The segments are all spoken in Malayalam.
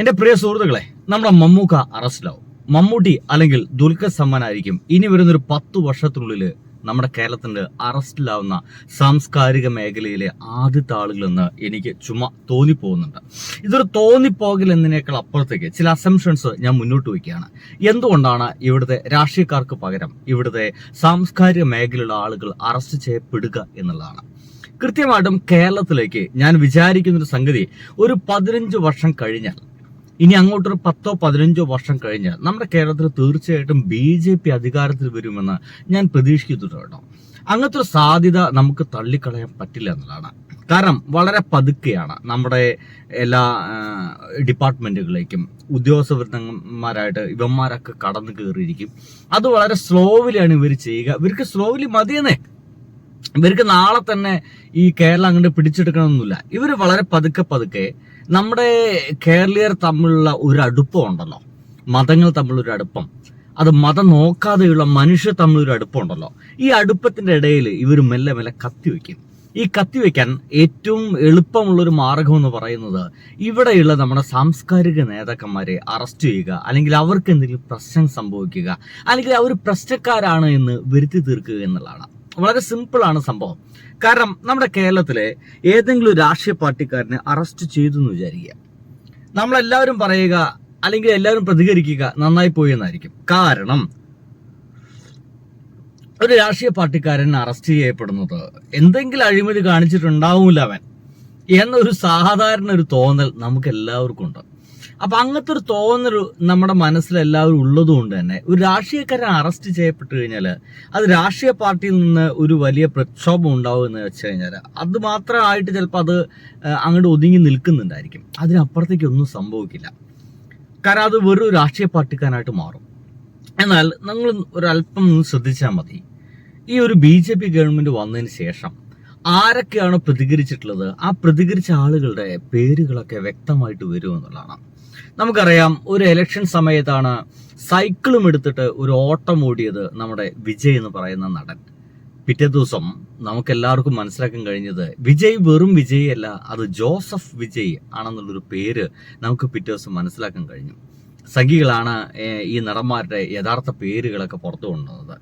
എന്റെ പ്രിയ സുഹൃത്തുക്കളെ നമ്മുടെ മമ്മൂക്ക അറസ്റ്റിലാവും. മമ്മൂട്ടി അല്ലെങ്കിൽ ദുൽഖർ സമ്മാനായിരിക്കും ഇനി വരുന്നൊരു പത്ത് വർഷത്തിനുള്ളിൽ നമ്മുടെ കേരളത്തിന്റെ അറസ്റ്റിലാവുന്ന സാംസ്കാരിക മേഖലയിലെ ആദ്യത്തെ ആളുകളെന്ന് എനിക്ക് ചുമ തോന്നിപ്പോകുന്നുണ്ട്. ഇതൊരു തോന്നിപ്പോകൽ എന്നതിനേക്കാൾ അപ്പുറത്തേക്ക് ചില അസംഷൻസ് ഞാൻ മുന്നോട്ട് വയ്ക്കുകയാണ്. എന്തുകൊണ്ടാണ് ഇവിടുത്തെ രാഷ്ട്രീയക്കാർക്ക് പകരം ഇവിടുത്തെ സാംസ്കാരിക മേഖലയിലുള്ള ആളുകൾ അറസ്റ്റ് ചെയ്യപ്പെടുക എന്നുള്ളതാണ്? കൃത്യമായിട്ടും കേരളത്തിലേക്ക് ഞാൻ വിചാരിക്കുന്ന ഒരു സംഗതി ഒരു പതിനഞ്ച് വർഷം കഴിഞ്ഞാൽ ഇനി അങ്ങോട്ടൊരു പത്തോ പതിനഞ്ചോ വർഷം കഴിഞ്ഞ് നമ്മുടെ കേരളത്തിൽ തീർച്ചയായിട്ടും ബി ജെ പി അധികാരത്തിൽ വരുമെന്ന് ഞാൻ പ്രതീക്ഷിക്കുന്നുണ്ട് കേട്ടോ. അങ്ങനത്തെ ഒരു സാധ്യത നമുക്ക് തള്ളിക്കളയാൻ പറ്റില്ല എന്നുള്ളതാണ്. കാരണം വളരെ പതുക്കെയാണ് നമ്മുടെ എല്ലാ ഡിപ്പാർട്ട്മെന്റുകളിലേക്കും ഉദ്യോഗസ്ഥവൃത്തന്മാരായിട്ട് ഇവന്മാരൊക്കെ കടന്നു കയറിയിരിക്കും. അത് വളരെ സ്ലോവിലാണ് ഇവർ ചെയ്യുക. ഇവർക്ക് സ്ലോവിലി മതിയെന്നേ ഇവർക്ക് നാളെ തന്നെ ഈ കേരളം അങ്ങോട്ട് പിടിച്ചെടുക്കണമെന്നില്ല. ഇവർ വളരെ പതുക്കെ പതുക്കെ നമ്മുടെ കേരളീയർ തമ്മിലുള്ള ഒരു അടുപ്പം ഉണ്ടല്ലോ. മതങ്ങൾ തമ്മിലുള്ള ഒരു അടുപ്പം. അത് മതം നോക്കാതെയുള്ള മനുഷ്യർ തമ്മിലൊരു അടുപ്പം ഉണ്ടല്ലോ. ഈ അടുപ്പത്തിന്റെ ഇടയിൽ ഇവർ മെല്ലെ മെല്ലെ കത്തിവെക്കും ഈ കത്തിവെക്കാൻ ഏറ്റവും എളുപ്പമുള്ള ഒരു മാർഗം എന്ന് പറയുന്നത് ഇവിടെയുള്ള നമ്മുടെ സാംസ്കാരിക നേതാക്കന്മാരെ അറസ്റ്റ് ചെയ്യുക അല്ലെങ്കിൽ അവർക്ക് എന്തെങ്കിലും പ്രശ്നം സംഭവിക്കുക അല്ലെങ്കിൽ അവർ പ്രശ്നക്കാരാണ് എന്ന് വരുത്തി തീർക്കുക എന്നുള്ളതാണ്. വളരെ സിമ്പിളാണ് സംഭവം. കാരണം നമ്മുടെ കേരളത്തിലെ ഏതെങ്കിലും രാഷ്ട്രീയ പാർട്ടിക്കാരനെ അറസ്റ്റ് ചെയ്തു എന്ന് വിചാരിക്കുക. നമ്മളെല്ലാവരും പറയുക അല്ലെങ്കിൽ എല്ലാവരും പ്രതികരിക്കുക നന്നായി പോയി എന്നായിരിക്കും. കാരണം ഒരു രാഷ്ട്രീയ പാർട്ടിക്കാരൻ അറസ്റ്റ് ചെയ്യപ്പെടുന്നത് എന്തെങ്കിലും അഴിമതി കാണിച്ചിട്ടുണ്ടാവൂല അവൻ. എന്നൊരു സാധാരണ ഒരു തോന്നൽ നമുക്ക് എല്ലാവർക്കും ഉണ്ട്. അപ്പൊ അങ്ങനത്തെ ഒരു തോന്നൽ നമ്മുടെ മനസ്സിൽ എല്ലാവരും ഉള്ളതുകൊണ്ട് തന്നെ. ഒരു രാഷ്ട്രീയക്കാരൻ അറസ്റ്റ് ചെയ്യപ്പെട്ടു കഴിഞ്ഞാൽ അത് രാഷ്ട്രീയ പാർട്ടിയിൽ നിന്ന് ഒരു വലിയ പ്രക്ഷോഭം ഉണ്ടാവും എന്ന് വെച്ച് കഴിഞ്ഞാൽ അത് മാത്രമായിട്ട് ചിലപ്പോൾ അത് അങ്ങോട്ട് ഒതുങ്ങി നിൽക്കുന്നുണ്ടായിരിക്കും. അതിനപ്പുറത്തേക്ക് ഒന്നും സംഭവിക്കില്ല. കാരണം അത് വെറും രാഷ്ട്രീയ പാർട്ടിക്കാരനായിട്ട് മാറും. എന്നാൽ നിങ്ങൾ ഒരല്പം ശ്രദ്ധിച്ചാൽ മതി. ഈ ഒരു ബി ജെ പി ഗവൺമെന്റ് വന്നതിന് ശേഷം ആരൊക്കെയാണ് പ്രതികരിച്ചിട്ടുള്ളത് ആ പ്രതികരിച്ച ആളുകളുടെ പേരുകളൊക്കെ വ്യക്തമായിട്ട് വരും എന്നുള്ളതാണ്. നമുക്കറിയാം ഒരു എലക്ഷൻ സമയത്താണ് സൈക്കിളും എടുത്തിട്ട് ഒരു ഓട്ടം ഓടിയത് നമ്മുടെ വിജയ് എന്ന് പറയുന്ന നടൻ. പിറ്റേ ദിവസം നമുക്ക് എല്ലാവർക്കും മനസ്സിലാക്കാൻ കഴിഞ്ഞത് വിജയ് വെറും വിജയ് അല്ല അത് ജോസഫ് വിജയ് ആണെന്നുള്ളൊരു പേര് നമുക്ക് പിറ്റേ ദിവസം മനസ്സിലാക്കാൻ കഴിഞ്ഞു. സഖികളാണ് ഈ നടന്മാരുടെ യഥാർത്ഥ പേരുകളൊക്കെ പുറത്തു കൊണ്ടുവന്നത്.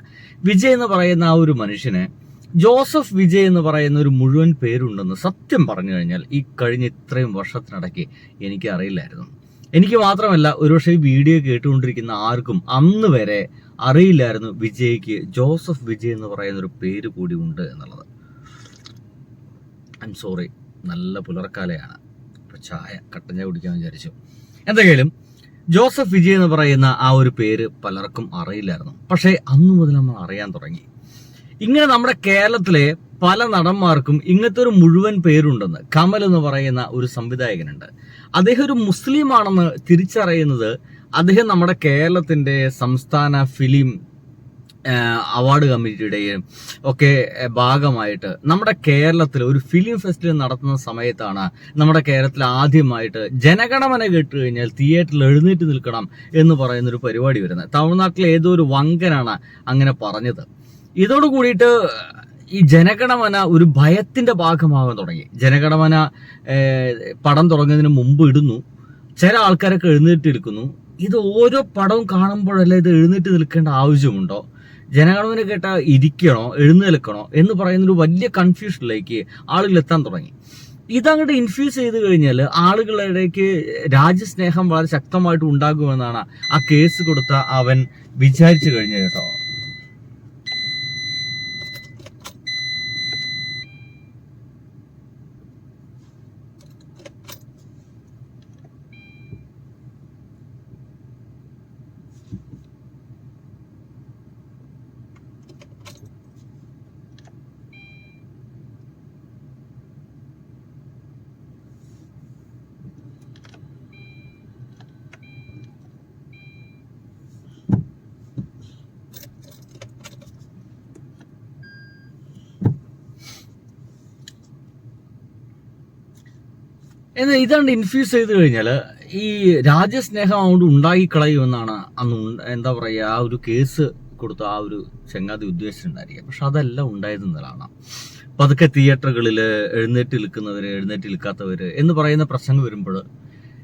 വിജയ് എന്ന് പറയുന്ന ആ ഒരു മനുഷ്യന് ജോസഫ് വിജയ് എന്ന് പറയുന്ന ഒരു മുഴുവൻ പേരുണ്ടെന്ന് സത്യം പറഞ്ഞു കഴിഞ്ഞാൽ ഈ കഴിഞ്ഞ ഇത്രയും വർഷത്തിനിടയ്ക്ക് എനിക്ക് അറിയില്ലായിരുന്നു എനിക്ക് മാത്രമല്ല ഒരുപക്ഷെ ഈ വീഡിയോ കേട്ടുകൊണ്ടിരിക്കുന്ന ആർക്കും അന്ന് വരെ അറിയില്ലായിരുന്നു വിജയ്ക്ക് ജോസഫ് വിജയ് എന്ന് പറയുന്ന ഒരു പേര് കൂടി ഉണ്ട് എന്നുള്ളത്. ഐ എം സോറി നല്ല പുലർക്കാലയാണ്. ഇപ്പൊ ചായ കട്ടൻ ചായ വിചാരിച്ചു. എന്തെങ്കിലും ജോസഫ് വിജയ് എന്ന് പറയുന്ന ആ ഒരു പേര് പലർക്കും അറിയില്ലായിരുന്നു. പക്ഷേ അന്നു മുതൽ നമ്മൾ അറിയാൻ തുടങ്ങി. ഇങ്ങനെ നമ്മുടെ കേരളത്തിലെ പല നടന്മാർക്കും ഇങ്ങനത്തെ ഒരു മുഴുവൻ പേരുണ്ടെന്ന് കമൽ എന്ന് പറയുന്ന ഒരു സംവിധായകനുണ്ട്. അദ്ദേഹം ഒരു മുസ്ലിം ആണെന്ന് തിരിച്ചറിയുന്നത് അദ്ദേഹം നമ്മുടെ കേരളത്തിന്റെ സംസ്ഥാന ഫിലിം അവാർഡ് കമ്മിറ്റിയുടെയും ഒക്കെ ഭാഗമായിട്ട് നമ്മുടെ കേരളത്തിൽ ഒരു ഫിലിം ഫെസ്റ്റിവൽ നടത്തുന്ന സമയത്താണ് നമ്മുടെ കേരളത്തിൽ ആദ്യമായിട്ട് ജനഗണമന കേട്ട് കഴിഞ്ഞാൽ തിയേറ്ററിൽ എഴുന്നേറ്റ് നിൽക്കണം എന്ന് പറയുന്ന ഒരു പരിപാടി വരുന്നത്. തമിഴ്നാട്ടിലെ ഏതോ ഒരു വങ്കനാണ് അങ്ങനെ പറഞ്ഞത്. ഇതോട് കൂടിയിട്ട് ഈ ജനഗണമന ഒരു ഭയത്തിന്റെ ഭാഗമാകാൻ തുടങ്ങി. ജനഗണമന പടം തുടങ്ങുന്നതിന് മുമ്പ് ഇടുന്നു. ചില ആൾക്കാരൊക്കെ എഴുന്നേറ്റ് നിൽക്കുന്നു. ഇത് ഓരോ പടവും കാണുമ്പോഴല്ലേ ഇത് എഴുന്നേറ്റ് നിൽക്കേണ്ട ആവശ്യമുണ്ടോ? ജനഗണമന കേട്ട ഇരിക്കണോ എഴുന്നേൽക്കണോ എന്ന് പറയുന്നൊരു വലിയ കൺഫ്യൂഷനിലേക്ക് ആളുകൾ എത്താൻ തുടങ്ങി. ഇതങ്ങോട്ട് ഇൻഫ്യൂസ് ചെയ്ത് കഴിഞ്ഞാൽ ആളുകളിടയ്ക്ക് രാജ്യസ്നേഹം വളരെ ശക്തമായിട്ട് ഉണ്ടാകുമെന്നാണ് ആ കേസ് കൊടുത്ത അവൻ വിചാരിച്ചു കഴിഞ്ഞത് കേട്ടോ. എന്നാൽ ഇതാണ്ട് ഇൻഫ്യൂസ് ചെയ്ത് കഴിഞ്ഞാൽ ഈ രാജ്യസ്നേഹം അങ്ങോട്ട് ഉണ്ടാക്കിക്കളയുമെന്നാണ് അന്ന് എന്താ പറയുക ആ ഒരു കേസ് കൊടുത്ത ആ ഒരു ചങ്ങാതി ഉദ്ദേശിച്ചിട്ടുണ്ടായിരിക്കുക. പക്ഷെ അതല്ല ഉണ്ടായതെന്നതാണ് പതുക്കെ തിയേറ്ററുകളിൽ എഴുന്നേറ്റ് നിൽക്കുന്നവര് എഴുന്നേറ്റ് നിൽക്കാത്തവര് എന്ന് പറയുന്ന പ്രശ്നങ്ങൾ വരുമ്പോൾ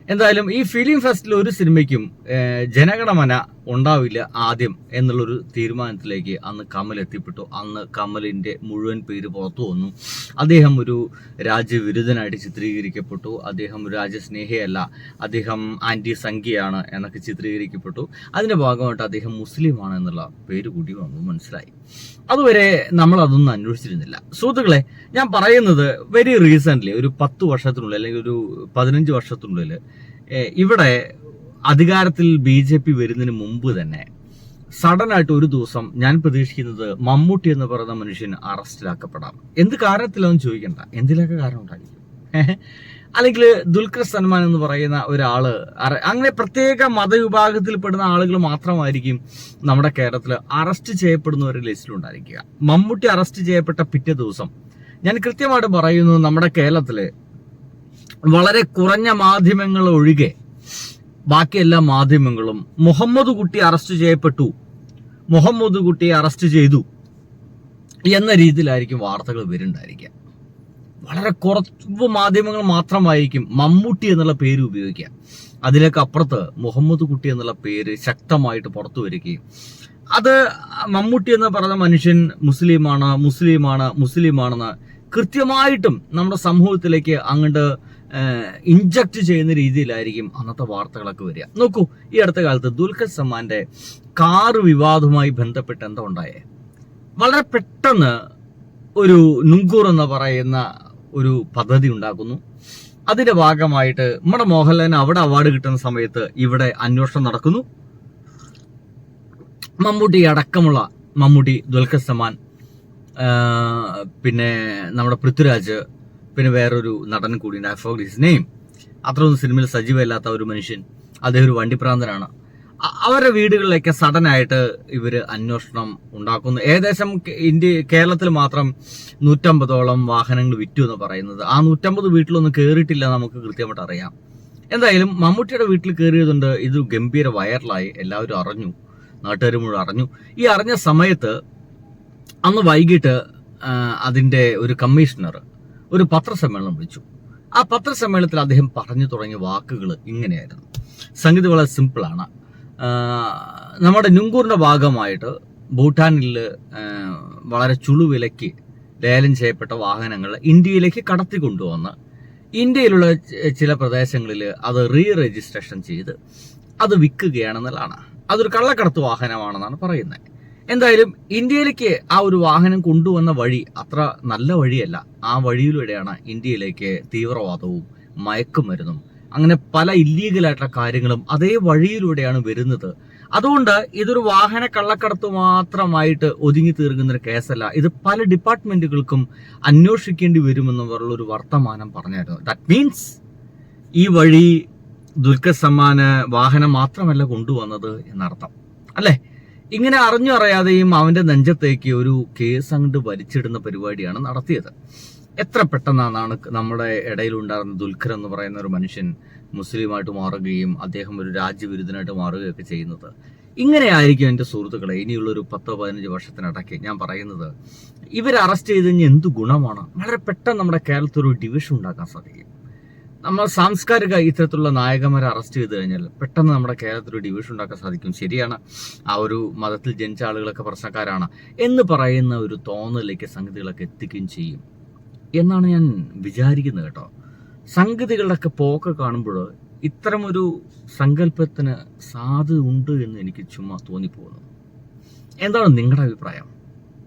എന്തായാലും ഈ ഫിലിം ഫെസ്റ്റിൽ ഒരു സിനിമയ്ക്കും ജനഗണമന ഉണ്ടാവില്ല ആദ്യം എന്നുള്ളൊരു തീരുമാനത്തിലേക്ക് അന്ന് കമൽ എത്തിപ്പെട്ടു. അന്ന് കമലിന്റെ മുഴുവൻ പേര് പുറത്തു വന്നു. അദ്ദേഹം ഒരു രാജ്യവിരുദ്ധനായിട്ട് ചിത്രീകരിക്കപ്പെട്ടു. അദ്ദേഹം ഒരു രാജ്യസ്നേഹിയല്ല. അദ്ദേഹം ആന്റി സംഖ്യയാണ് എന്നൊക്കെ ചിത്രീകരിക്കപ്പെട്ടു. അതിന്റെ ഭാഗമായിട്ട് അദ്ദേഹം മുസ്ലിമാണ് എന്നുള്ള പേര് കൂടി വന്നു. മനസ്സിലായി. അതുവരെ നമ്മൾ അതൊന്നും അന്വേഷിച്ചിരുന്നില്ല. സുഹൃത്തുക്കളെ ഞാൻ പറയുന്നത് വെരി റീസെന്റ് ഒരു പത്ത് വർഷത്തിനുള്ളിൽ അല്ലെങ്കിൽ ഒരു പതിനഞ്ച് വർഷത്തിനുള്ളിൽ ഇവിടെ അധികാരത്തിൽ ബി ജെ പി വരുന്നതിന് മുമ്പ് തന്നെ സഡൻ ആയിട്ട് ഒരു ദിവസം ഞാൻ പ്രതീക്ഷിക്കുന്നത് മമ്മൂട്ടി എന്ന് പറയുന്ന മനുഷ്യൻ അറസ്റ്റിലാക്കപ്പെടാം. എന്ത് കാരണത്തിലൊന്നും ചോദിക്കണ്ട. എന്തിലൊക്കെ കാരണം ഉണ്ടായിരിക്കും? അല്ലെങ്കിൽ ദുൽഖർ സൽമാൻ എന്ന് പറയുന്ന ഒരാൾ അങ്ങനെ പ്രത്യേക മതവിഭാഗത്തിൽപ്പെടുന്ന ആളുകൾ മാത്രമായിരിക്കും നമ്മുടെ കേരളത്തിൽ അറസ്റ്റ് ചെയ്യപ്പെടുന്നവരുടെ ലിസ്റ്റിലുണ്ടായിരിക്കുക മമ്മൂട്ടി അറസ്റ്റ് ചെയ്യപ്പെട്ട പിറ്റേ ദിവസം ഞാൻ കൃത്യമായിട്ട് പറയുന്നു നമ്മുടെ കേരളത്തിൽ വളരെ കുറഞ്ഞ മാധ്യമങ്ങൾ ഒഴികെ ബാക്കി എല്ലാ മാധ്യമങ്ങളും മുഹമ്മദ് കുട്ടി അറസ്റ്റ് ചെയ്യപ്പെട്ടു. മുഹമ്മദ് കുട്ടിയെ അറസ്റ്റ് ചെയ്തു. എന്ന രീതിയിലായിരിക്കും വാർത്തകൾ വരുന്നുണ്ടായിരിക്കുക. വളരെ കുറച്ച് മാധ്യമങ്ങൾ മാത്രമായിരിക്കും മമ്മൂട്ടി എന്നുള്ള പേര് ഉപയോഗിക്കുക. അതിലേക്ക് അപ്പുറത്ത് മുഹമ്മദ് കുട്ടി എന്നുള്ള പേര് ശക്തമായിട്ട് പുറത്തു വരികയും അത് മമ്മൂട്ടി എന്ന് പറഞ്ഞ മനുഷ്യൻ മുസ്ലിമാണ് മുസ്ലിമാണ് മുസ്ലിമാണെന്ന് കൃത്യമായിട്ടും നമ്മുടെ സമൂഹത്തിലേക്ക് അങ്ങോട്ട് ഇൻജക്ട് ചെയ്യുന്ന രീതിയിലായിരിക്കും അന്നത്തെ വാർത്തകളൊക്കെ വരിക. നോക്കൂ ഈ അടുത്ത കാലത്ത് ദുൽഖർ സമ്മാന്റെ കാർ വിവാദവുമായി ബന്ധപ്പെട്ട് എന്താ ഉണ്ടായേ? വളരെ പെട്ടെന്ന് ഒരു നുങ്കൂർ എന്ന് പറയുന്ന ഒരു പദ്ധതി ഉണ്ടാക്കുന്നു. അതിന്റെ ഭാഗമായിട്ട് നമ്മുടെ മോഹൻലാലിന് അവിടെ അവാർഡ് കിട്ടുന്ന സമയത്ത് ഇവിടെ അന്വേഷണം നടക്കുന്നു. മമ്മൂട്ടി അടക്കമുള്ള മമ്മൂട്ടി ദുൽഖർ സമാൻ പിന്നെ നമ്മുടെ പൃഥ്വിരാജ് പിന്നെ വേറൊരു നടൻ കൂടിയുണ്ട് ഐ ഫോർ ഹിസ് നെയിം. അത്രയൊന്നും സിനിമയിൽ സജീവമല്ലാത്ത ഒരു മനുഷ്യൻ. അദ്ദേഹം ഒരു വണ്ടിപ്രാന്തനാണ്. അവരുടെ വീടുകളിലേക്ക് സഡൻ ആയിട്ട് ഇവർ അന്വേഷണം ഉണ്ടാക്കുന്നു. ഏകദേശം ഇന്ത്യ കേരളത്തിൽ മാത്രം നൂറ്റമ്പതോളം വാഹനങ്ങൾ വിറ്റു എന്ന് പറയുന്നത്. ആ നൂറ്റമ്പത് വീട്ടിലൊന്നും കയറിയിട്ടില്ല നമുക്ക് കൃത്യമായിട്ട് അറിയാം. എന്തായാലും മമ്മൂട്ടിയുടെ വീട്ടിൽ കയറിയതുകൊണ്ട് ഇത് ഗംഭീര വൈറലായി. എല്ലാവരും അറിഞ്ഞു. നാട്ടുകാർ മുഴുവൻ അറിഞ്ഞു. ഈ അറിഞ്ഞ സമയത്ത് അന്ന് വൈകിട്ട് അതിന്റെ ഒരു കമ്മീഷണർ ഒരു പത്രസമ്മേളനം വിളിച്ചു. ആ പത്രസമ്മേളനത്തിൽ അദ്ദേഹം പറഞ്ഞു തുടങ്ങിയ വാക്കുകൾ ഇങ്ങനെയായിരുന്നു. സംഗതി വളരെ സിമ്പിളാണ് നമ്മുടെ നുങ്കൂറിന്റെ ഭാഗമായിട്ട് ഭൂട്ടാനിൽ വളരെ ചുളുവിലയ്ക്ക് ലേലം ചെയ്യപ്പെട്ട വാഹനങ്ങൾ ഇന്ത്യയിലേക്ക് കടത്തി കൊണ്ടുവന്ന് ഇന്ത്യയിലുള്ള ചില പ്രദേശങ്ങളിൽ അത് റീ രജിസ്ട്രേഷൻ ചെയ്ത് അത് വിൽക്കുകയാണെന്നുള്ളതാണ് അതൊരു കള്ളക്കടത്ത് വാഹനമാണെന്നാണ് പറയുന്നത്. എന്തായാലും ഇന്ത്യയിലേക്ക് ആ ഒരു വാഹനം കൊണ്ടുവന്ന വഴി അത്ര നല്ല വഴിയല്ല. ആ വഴിയിലൂടെയാണ് ഇന്ത്യയിലേക്ക് തീവ്രവാദവും മയക്കുമരുന്നും അങ്ങനെ പല ഇല്ലീഗലായിട്ടുള്ള കാര്യങ്ങളും അതേ വഴിയിലൂടെയാണ് വരുന്നത്. അതുകൊണ്ട് ഇതൊരു വാഹന കള്ളക്കടത്ത് മാത്രമായിട്ട് ഒതുങ്ങി തീർക്കുന്ന ഒരു കേസല്ല. ഇത് പല ഡിപ്പാർട്ട്മെന്റുകൾക്കും അന്വേഷിക്കേണ്ടി വരുമെന്നുള്ള ഒരു വർത്തമാനം പറഞ്ഞായിരുന്നു. ദാറ്റ് മീൻസ് ഈ വഴി ദുൽഖർ സമ്മാന് വാഹനം മാത്രമല്ല കൊണ്ടുവന്നത് എന്നർത്ഥം. അല്ലേ? ഇങ്ങനെ അറിഞ്ഞു അറിയാതെയും അവന്റെ നെഞ്ചത്തേക്ക് ഒരു കേസ് അങ്ങോട്ട് വലിച്ചിടുന്ന പരിപാടിയാണ് നടത്തിയത്. എത്ര പെട്ടെന്നാണ് നമ്മുടെ ഇടയിൽ ഉണ്ടായിരുന്ന ദുൽഖർ എന്ന് പറയുന്ന ഒരു മനുഷ്യൻ മുസ്ലിമായിട്ട് മാറുകയും അദ്ദേഹം ഒരു രാജ്യവിരുദ്ധനായിട്ട് മാറുകയൊക്കെ ചെയ്യുന്നത്. ഇങ്ങനെയായിരിക്കും എന്റെ സുഹൃത്തുക്കളെ ഇനിയുള്ള ഒരു പത്തോ പതിനഞ്ച് വർഷത്തിനിടയ്ക്ക് ഞാൻ പറയുന്നത്. ഇവർ അറസ്റ്റ് ചെയ്ത് കഴിഞ്ഞാൽ എന്ത് ഗുണമാണ്? വളരെ പെട്ടെന്ന് നമ്മുടെ കേരളത്തിൽ ഒരു ഡിവിഷൻ ഉണ്ടാക്കാൻ സാധിക്കും. നമ്മൾ സാംസ്കാരിക ഇത്തരത്തിലുള്ള നായകന്മാരെ അറസ്റ്റ് ചെയ്ത് കഴിഞ്ഞാൽ പെട്ടെന്ന് നമ്മുടെ കേരളത്തിൽ ഒരു ഡിവിഷൻ ഉണ്ടാക്കാൻ സാധിക്കും. ശരിയാണ്. ആ ഒരു മതത്തിൽ ജനിച്ച ആളുകളൊക്കെ പ്രശ്നക്കാരാണ് എന്ന് പറയുന്ന ഒരു തോന്നലിലേക്ക് സംഗതികളൊക്കെ എത്തിക്കുകയും ചെയ്യും. എന്നാണ് ഞാൻ വിചാരിക്കുന്നത് കേട്ടോ. സംഗതികളുടെയൊക്കെ പോക്ക് കാണുമ്പോൾ ഇത്തരമൊരു സങ്കല്പത്തിന് സാധ്യത ഉണ്ട് എന്ന് എനിക്ക് ചുമ്മാ തോന്നിപ്പോകുന്നു. എന്താണ് നിങ്ങളുടെ അഭിപ്രായം?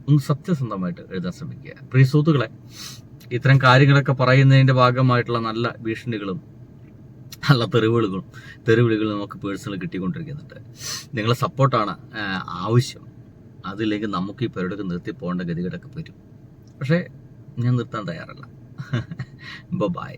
ഒന്ന് സത്യസന്ധമായിട്ട് എഴുതാൻ ശ്രമിക്കുക. പ്രിയ സുഹൃത്തുക്കളെ ഇത്തരം കാര്യങ്ങളൊക്കെ പറയുന്നതിന്റെ ഭാഗമായിട്ടുള്ള നല്ല ഭീഷണികളും നല്ല തെറിവിളികളും നമുക്ക് പേഴ്സണൽ കിട്ടിക്കൊണ്ടിരിക്കുന്നുണ്ട്. നിങ്ങളെ സപ്പോർട്ടാണ് ആവശ്യം. അതില്ലെങ്കിൽ നമുക്ക് ഈ പരിപാടിയൊക്കെ നിർത്തി പോകേണ്ട ഗതികേടൊക്കെ വരും. പക്ഷേ ഞാൻ നിർത്താൻ തയ്യാറല്ല. ബൈ